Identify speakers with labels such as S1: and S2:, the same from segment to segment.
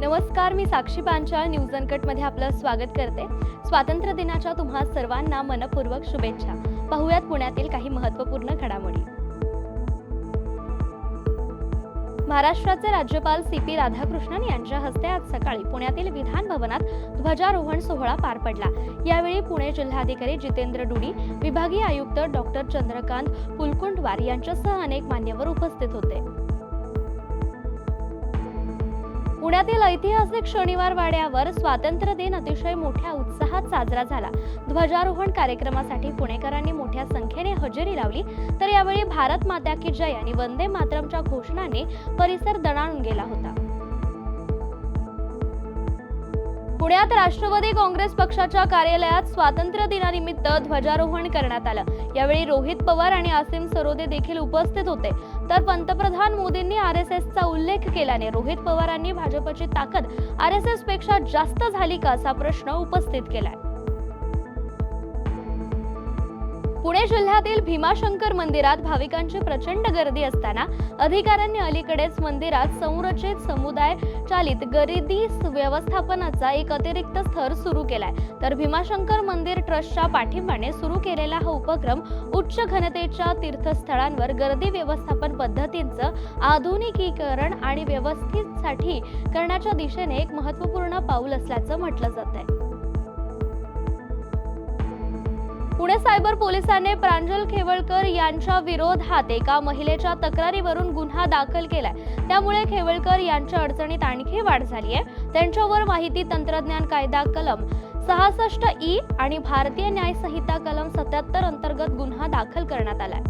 S1: नमस्कार मी साक्षी पांचाळ. न्यूज अनकटमध्ये आपलं स्वागत करते. स्वातंत्र्य दिनाच्या तुम्हा सर्वांना मनपूर्वक शुभेच्छा. पाहुयात पुण्यातील काही महत्त्वपूर्ण घडामोडी. महाराष्ट्राचे राज्यपाल सी पी राधाकृष्णन यांच्या हस्ते आज सकाळी पुण्यातील विधान भवनात ध्वजारोहण सोहळा पार पडला. यावेळी पुणे जिल्हाधिकारी जितेंद्र डुडी विभागीय आयुक्त डॉक्टर चंद्रकांत पुलकुंडवार यांच्यासह अनेक मान्यवर उपस्थित होते. पुण्यातील ऐतिहासिक शनिवार वाड्यावर स्वातंत्र्य दिन अतिशय मोठ्या उत्साहात साजरा झाला. ध्वजारोहण कार्यक्रमासाठी पुणेकरांनी मोठ्या संख्येने हजेरी लावली. तर यावेळी भारत माता की जय आणि वंदे मातरमच्या घोषणाने परिसर दणाणून गेला होता. पुण्यात राष्ट्रवादी काँग्रेस पक्षाच्या कार्यालयात स्वातंत्र्य दिनानिमित्त ध्वजारोहण करण्यात आलं. यावेळी रोहित पवार आणि आसिम सरोदे देखील उपस्थित होते. तर पंतप्रधान मोदींनी आर एस एसचा उल्लेख केल्याने रोहित पवारांनी भाजपची ताकद आर एस एसपेक्षा जास्त झाली का असा प्रश्न उपस्थित केलाय. पुणे जिल्ह्यातील भीमाशंकर मंदिरात भाविकांची प्रचंड गर्दी असताना अधिकाऱ्यांनी अलीकडेच मंदिरात संरचित समुदाय चालित गर्दी व्यवस्थापनाचा एक अतिरिक्त स्तर सुरू केलाय. तर भीमाशंकर मंदिर ट्रस्टच्या पाठिंबाने सुरू केलेला हा उपक्रम उच्च घनतेच्या तीर्थस्थळांवर गर्दी व्यवस्थापन पद्धतींचं आधुनिकीकरण आणि व्यवस्थितसाठी करण्याच्या दिशेने एक महत्त्वपूर्ण पाऊल असल्याचं म्हटलं जात आहे पुणे सायबर पोलिसांनी प्रांजल खेवळकर यांच्या विरोधात एका महिलेच्या तक्रारीवरून गुन्हा दाखल केलाय. त्यामुळे खेवळकर यांच्या अडचणीत आणखी वाढ झाली आहे. त्यांच्यावर माहिती तंत्रज्ञान कायदा कलम सहासष्ट ई आणि भारतीय न्याय संहिता कलम सत्याहत्तर अंतर्गत गुन्हा दाखल करण्यात आलाय.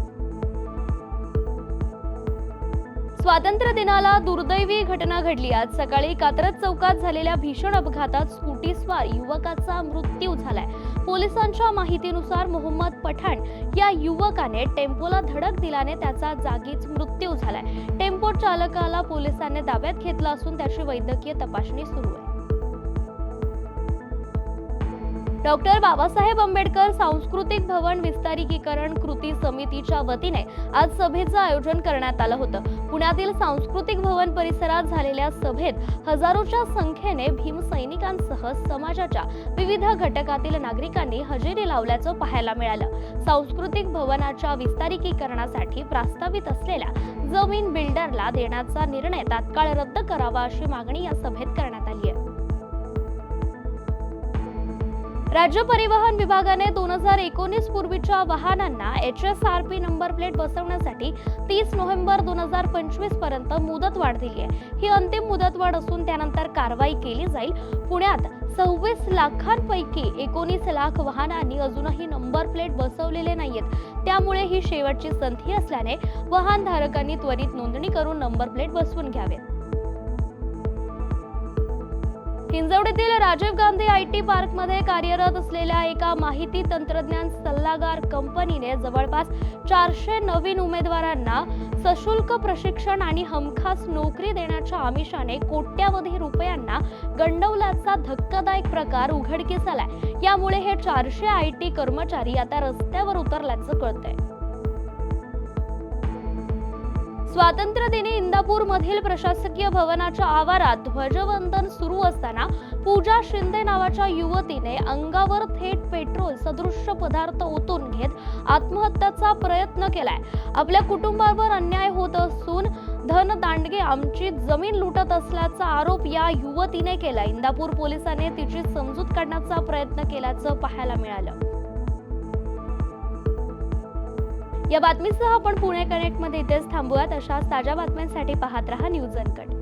S1: स्वातंत्र्य दिनाला दुर्दैवी घटना घडली. आज सकाळी कात्रज चौकात झालेल्या भीषण अपघातात स्कूटीस्वार युवकाचा मृत्यू झालाय. पोलिसांच्या माहितीनुसार मोहम्मद पठाण या युवकाने टेम्पोला धडक दिल्याने त्याचा जागीच मृत्यू झालाय. टेम्पो चालकाला पोलिसांनी ताब्यात घेतला असून त्याची वैद्यकीय तपासणी सुरू आहे. डॉक्टर बाबासाहेब आंबेडकर सांस्कृतिक भवन विस्तारिकीकरण कृती समितीच्या वतीने आज सभेचं आयोजन करण्यात आलं होतं. पुण्यातील सांस्कृतिक भवन परिसरात झालेल्या सभेत हजारोच्या संख्येने भीमसैनिकांसह समाजाच्या विविध घटकातील नागरिकांनी हजेरी लावल्याचं पाहायला मिळालं. सांस्कृतिक भवनाच्या विस्तारिकीकरणासाठी प्रस्तावित असलेल्या जमीन बिल्डरला देण्याचा निर्णय तात्काळ रद्द करावा अशी मागणी या सभेत करण्यात आली आहे. राज्य परिवहन विभागाने दोन हजार एकोणीस पूर्वीच्या वाहनांना H S R P number plate बसवण्यासाठी तीस नोव्हेंबर दोन हजार पंचवीसपर्यंत मुदतवाढ दिली आहे. ही अंतिम मुदतवाढ असून त्यानंतर कारवाई केली जाईल. पुण्यात सव्वीस लाखांपैकी एकोणीस लाख वाहनांनी अजूनही नंबर प्लेट बसवलेले नाहीयेत. त्यामुळे ही शेवटची संधी असल्याने वाहनधारकांनी त्वरित नोंदणी करून नंबर प्लेट बसवून घ्यावेत. हिंजवडीतील राजीव गांधी आय टी पार्कमध्ये कार्यरत असलेल्या एका माहिती तंत्रज्ञान सल्लागार कंपनीने जवळपास चारशे नवीन उमेदवारांना सशुल्क प्रशिक्षण आणि हमखास नोकरी देण्याच्या आमिषाने कोट्यावधी रुपयांना गंडवल्याचा धक्कादायक प्रकार उघडकीस आलाय. यामुळे हे चारशे आय टी कर्मचारी आता रस्त्यावर उतरल्याचं कळतंय. स्वातंत्र्य दिनी इंदापूर मधील प्रशासकीय भवनाच्या आवारात ध्वजवंदन सुरू असताना पूजा शिंदे नावाच्या युवतीने अंगावर थेट पेट्रोल सदृश्य पदार्थ ओतून घेत आत्महत्याचा प्रयत्न केलाय. आपल्या कुटुंबावर अन्याय होत असून धन दांडगे आमची जमीन लुटत असल्याचा आरोप या युवतीने केला इंदापूर पोलिसांनी तिची समजूत काढण्याचा प्रयत्न केल्याचं पाहायला मिळालं. या बातमीसह आपण पुणे कनेक्टमध्ये इथेच थांबूयात. अशाच ताज्या बातम्यांसाठी पाहत रहा न्यूज अनकट.